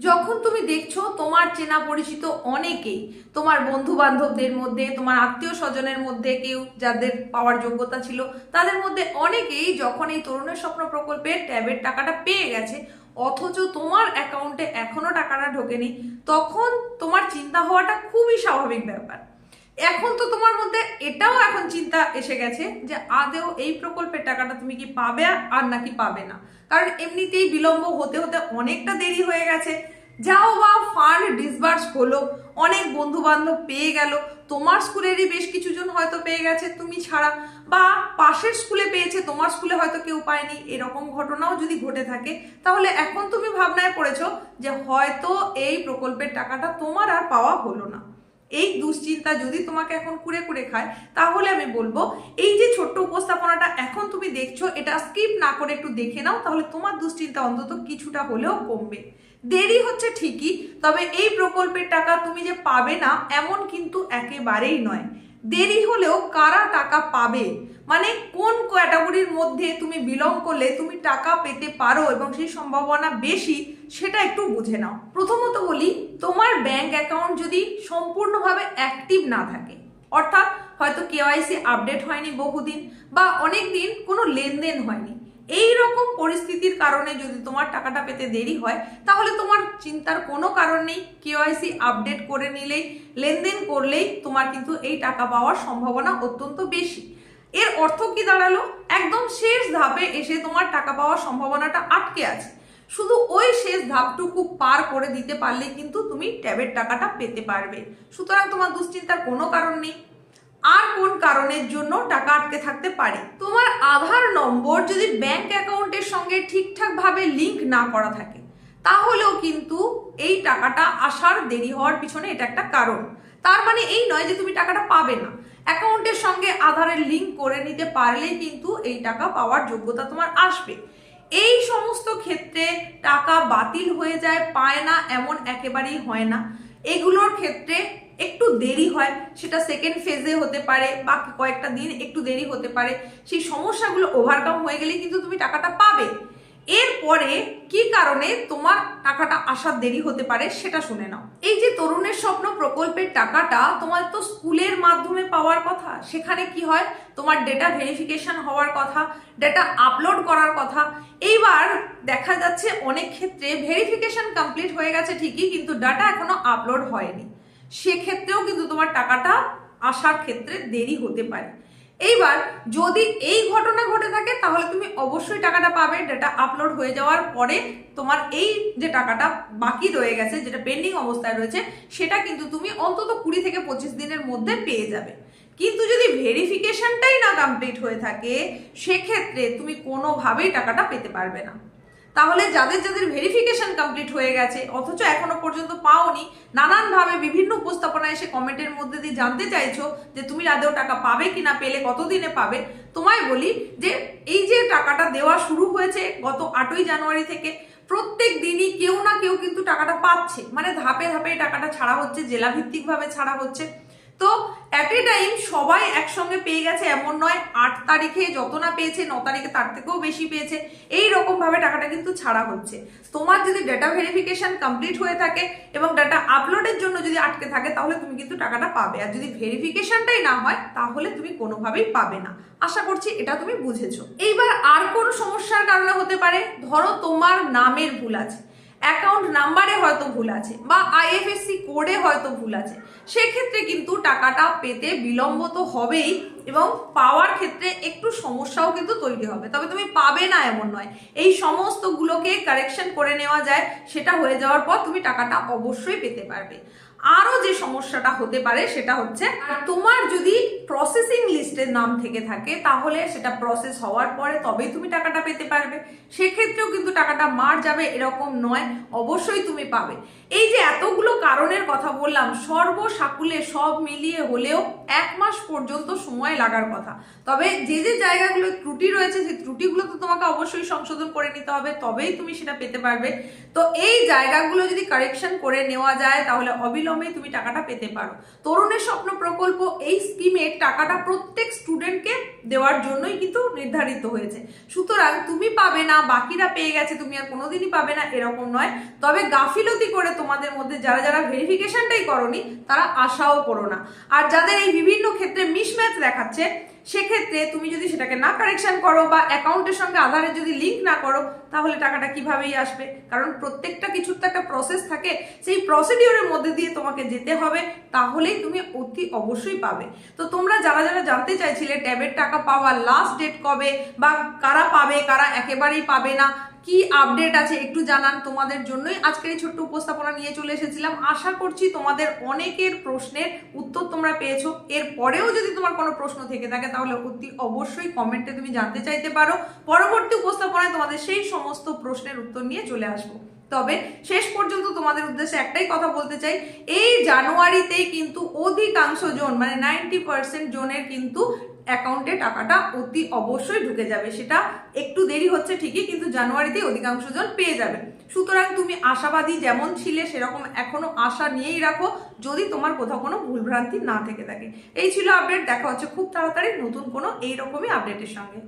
যখন তুমি দেখছ তোমার চেনা পরিচিত অনেকেই, তোমার বন্ধু বান্ধবদের মধ্যে, তোমার আত্মীয় স্বজনের মধ্যে কেউ যাদের পাওয়ার যোগ্যতা ছিল, তাদের মধ্যে অনেকেই যখন এই তরুণের স্বপ্ন প্রকল্পের ট্যাবের টাকাটা পেয়ে গেছে, অথচ তোমার অ্যাকাউন্টে এখনও টাকাটা ঢোকেনি, তখন তোমার চিন্তা হওয়াটা খুবই স্বাভাবিক ব্যাপার। এখন তো তোমার মধ্যে এটাও এখন চিন্তা এসে গেছে যে আদেও এই প্রকল্পের টাকাটা তুমি কি পাবে আর নাকি পাবে না। কারণ এমনিতেই বিলম্ব হতে হতে অনেকটা দেরি হয়ে গেছে। যাও বা ফান্ড ডিসবার্স হলো, অনেক বন্ধু বান্ধব পেয়ে গেল। তোমার স্কুলেরই বেশ কিছু জন হয়তো পেয়ে গেছে, তুমি ছাড়া। বা পাশের স্কুলে পেয়েছে, তোমার স্কুলে হয়তো কেউ পায়নি। এরকম ঘটনাও যদি ঘটে থাকে, তাহলে এখন তুমি ভাবনায় পড়েছো যে হয়তো এই প্রকল্পের টাকাটা তোমার আর পাওয়া হলো না। এই দুশ্চিন্তা যদি তোমাকে এখন কুড়ে কুড়ে খায়, তাহলে আমি বলব, এই যে ছোট্ট উপস্থাপনাটা এখন তুমি দেখছ, এটা স্কিপ না করে একটু দেখে নাও, তাহলে তোমার দুশ্চিন্তা অন্তত কিছুটা হলেও কমবে। দেরি হচ্ছে ঠিকই, তবে এই প্রকল্পের টাকা তুমি যে পাবে না, এমন কিন্তু একেবারেই নয়। দেরি হলেও কারা টাকা পাবে? মানে কোন ক্যাটাগরির মধ্যে তুমি বিলং করলে, তুমি টাকা পেতে পারো এবং সেই সম্ভাবনা বেশি সেটা একটু বুঝে নাও। প্রথমত বলি, তোমার ব্যাংক অ্যাকাউন্ট যদি সম্পূর্ণভাবে অ্যাক্টিভ না থাকে, অর্থাৎ হয়তো কেওয়াইসি আপডেট হয়নি বহুদিন বা অনেক দিন কোনো লেনদেন হয়নি এই রকম পরিস্থিতির কারণে যদি তোমার টাকাটা পেতে দেরি হয়, তাহলে তোমার চিন্তার কোনো কারণ নেই। কেওয়াইসি আপডেট করে নিলেই, লেনদেন করলেই তোমার কিন্তু এই টাকা পাওয়ার সম্ভাবনা অত্যন্ত বেশি। এর অর্থ কি দাঁড়াল? একদম শেষ ধাপে এসে তোমার টাকা পাওয়ার সম্ভাবনাটা আটকে আছে। শুধু ওই শেষ ধাপটুকু পার করে দিতে পারলে কিন্তু তুমি ট্যাবের টাকাটা পেতে পারবে। সুতরাং তোমার দুশ্চিন্তার কোনো কারণ নেই। আর কোন কারণের জন্য টাকা আটকে থাকতে পারে? তোমার আধার নম্বর যদি ব্যাংক অ্যাকাউন্টের সঙ্গে ঠিকঠাক ভাবে লিংক না করা থাকে, তাহলেও কিন্তু এই টাকাটা আসার দেরি হওয়ার পিছনে এটা একটা কারণ। তার মানে এই নয় যে তুমি টাকাটা পাবে না। অ্যাকাউন্টের সঙ্গে আধারের লিংক করে নিতে পারলেই কিন্তু এই টাকা পাওয়ার যোগ্যতা তোমার আসবে। এই সমস্ত ক্ষেত্রে টাকা বাতিল হয়ে যায়, পায় না, এমন একেবারেই হয় না। এগুলোর ক্ষেত্রে একটু দেরি হয়, সেটা সেকেন্ড ফেজে হতে পারে বা কয়েকটা দিন একটু দেরি হতে পারে। সেই সমস্যাগুলো ওভারকাম হয়ে গেলে কিন্তু তুমি টাকাটা পাবে। এরপরে কি কারণে তোমার টাকাটা আসার দেরি হতে পারে সেটা শুনে নাও। এই যে তরুণের স্বপ্ন প্রকল্পের টাকাটা তোমার তো স্কুলের মাধ্যমে পাওয়ার কথা, সেখানে কি হয়? তোমার ডেটা ভেরিফিকেশন হওয়ার কথা ডেটা আপলোড করার কথা। এইবার দেখা যাচ্ছে অনেক ক্ষেত্রে ভেরিফিকেশন কমপ্লিট হয়ে গেছে ঠিকই, কিন্তু ডাটা এখনও আপলোড হয়নি। সেক্ষেত্রেও কিন্তু তোমার টাকাটা আসার ক্ষেত্রে দেরি হতে পারে। এইবার যদি এই ঘটনা ঘটে থাকে, তাহলে তুমি অবশ্যই টাকাটা পাবে। ডেটা আপলোড হয়ে যাওয়ার পরে তোমার এই যে টাকাটা বাকি রয়ে গেছে, যেটা পেন্ডিং অবস্থায় রয়েছে, সেটা কিন্তু তুমি অন্তত কুড়ি থেকে পঁচিশ দিনের মধ্যে পেয়ে যাবে। কিন্তু যদি ভেরিফিকেশনটাই না কমপ্লিট হয়ে থাকে, সেক্ষেত্রে তুমি কোনোভাবেই টাকাটা পেতে পারবে না। তাহলে যাদের যাদের ভেরিফিকেশন কমপ্লিট হয়ে গেছে, অথচ এখনও পর্যন্ত পাওনি, নানানভাবে বিভিন্ন উপস্থাপনা এসে কমেন্টের মধ্যে দিয়ে জানতে চাইছো যে তুমি আদৌ টাকা পাবে কি না পেলে কতদিনে পাবে, তোমায় বলি যে এই যে টাকাটা দেওয়া শুরু হয়েছে গত আটই জানুয়ারি থেকে, প্রত্যেক দিনই কেউ না কেউ কিন্তু টাকাটা পাচ্ছে। মানে ধাপে ধাপে টাকাটা ছাড়া হচ্ছে, জেলাভিত্তিকভাবে ছাড়া হচ্ছে। তো অ্যাট এ টাইম সবাই একসঙ্গে পেয়ে গেছে, এমন নয় আট তারিখে যত না পেয়েছে, ন তারিখে তার থেকেও বেশি পেয়েছে। এই রকম ভাবে টাকাটা কিন্তু ছাড়া হচ্ছে। তোমার যদি ডেটা ভেরিফিকেশন কমপ্লিট হয়ে থাকে এবং ডাটা আপলোডের জন্য যদি আটকে থাকে, তাহলে তুমি কিন্তু টাকাটা পাবে। আর যদি ভেরিফিকেশনটাই না হয়, তাহলে তুমি কোনোভাবেই পাবে না। আশা করছি এটা তুমি বুঝেছ। এইবার আর কোন সমস্যার কারণে হতে পারে? ধরো তোমার নামের ভুল আছে। অ্যাকাউন্ট নাম্বারে হয়তো ভুল আছে বা আইএফএসসি কোডে হয়তো ভুল আছে। সেক্ষেত্রে কিন্তু টাকাটা পেতে বিলম্ব তো হবেই এবং পাওয়ার ক্ষেত্রে একটু সমস্যাও কিন্তু তৈরি হবে। তবে তুমি পাবে না এমন নয়। এই সমস্তগুলোকে কারেকশন করে নেওয়া যায়, সেটা হয়ে যাওয়ার পর তুমি টাকাটা অবশ্যই পেতে পারবে। আরও যে সমস্যাটা হতে পারে সেটা হচ্ছে, আর তোমার যদি প্রসেসিং লিস্টের নাম থেকে থাকে, তাহলে সেটা প্রসেস হওয়ার পরে তবেই তুমি টাকাটা পেতে পারবে। সেক্ষেত্রেও কিন্তু টাকাটা মার যাবে এরকম নয়, অবশ্যই তুমি পাবে। এই যে এতগুলো কারণের কথা বললাম সর্বসাকুলে সব মিলিয়ে হলেও এক মাস পর্যন্ত সময় লাগার কথা। তবে যে যে জায়গাগুলো ত্রুটি রয়েছে, সেই ত্রুটিগুলো তো তোমাকে অবশ্যই সংশোধন করে নিতে হবে, তবেই তুমি সেটা পেতে পারবে। তো এই জায়গাগুলো যদি কারেকশন করে নেওয়া যায়, তাহলে অবিলম্বে অবিলম্বে তুমি টাকাটা পেতে পারো। তরুণের স্বপ্ন প্রকল্প এই স্কিমের টাকাটা প্রত্যেক স্টুডেন্টকে দেওয়ার জন্যই কিন্তু নির্ধারিত হয়েছে। সুতরাং তুমি পাবে না, বাকিরা পেয়ে গেছে, তুমি আর কোনোদিনই পাবে না, এরকম নয়। তবে গাফিলতি করে তোমাদের মধ্যে যারা যারা ভেরিফিকেশনটাই করনি, তারা আশাও করো না। আর যাদের এই বিভিন্ন ক্ষেত্রে মিসম্যাচ দেখাচ্ছে সেক্ষেত্রে তুমি যদি সেটাকে না কারেকশন করো বা অ্যাকাউন্টের সঙ্গে আধারের যদি লিঙ্ক না করো, তাহলে টাকাটা কিভাবেই আসবে? কারণ প্রত্যেকটা কিছুর তো একটা প্রসেস থাকে। সেই প্রসিডিওরের মধ্যে দিয়ে তোমাকে যেতে হবে, তাহলেই তুমি অতি অবশ্যই পাবে। তো তোমরা যারা যারা জানতে চাইছিলে ট্যাবের টাকা পাওয়ার লাস্ট ডেট কবে বা কারা পাবে, কারা একেবারেই পাবে না কি আপডেট আছে একটু জানান তোমাদের জন্যই। আজকের এই ছোট্ট উপস্থাপনা নিয়ে চলে এসেছিলাম। আশা করছি তোমাদের অনেকের প্রশ্নের উত্তর তোমরা পেয়েছ। এর পরেও যদি তোমার কোনো প্রশ্ন থেকে থাকে, তাহলে অতি অবশ্যই কমেন্টে তুমি জানতে চাইতে পারো। পরবর্তী উপস্থাপনায় তোমাদের সেই সমস্ত প্রশ্নের উত্তর নিয়ে চলে আসব। তবে শেষ পর্যন্ত তোমাদের উদ্দেশ্যে একটাই কথা বলতে চাই। এই জানুয়ারিতেই কিন্তু অধিকাংশ জন মানে নাইনটি পার্সেন্ট জনের কিন্তু অ্যাকাউন্টে টাকাটা অতি অবশ্যই ঢুকে যাবে। সেটা একটু দেরি হচ্ছে ঠিকই, কিন্তু জানুয়ারিতেই অধিকাংশ জন পেয়ে যাবে। সুতরাং তুমি আশাবাদী যেমন ছিলে, সেরকম এখনও আশা নিয়েই রাখো, যদি তোমার কোথাও কোনো ভুলভ্রান্তি না থেকে থাকে। এই ছিল আপডেট, দেখা হচ্ছে খুব তাড়াতাড়ি নতুন কোনো এইরকমই আপডেটের সঙ্গে।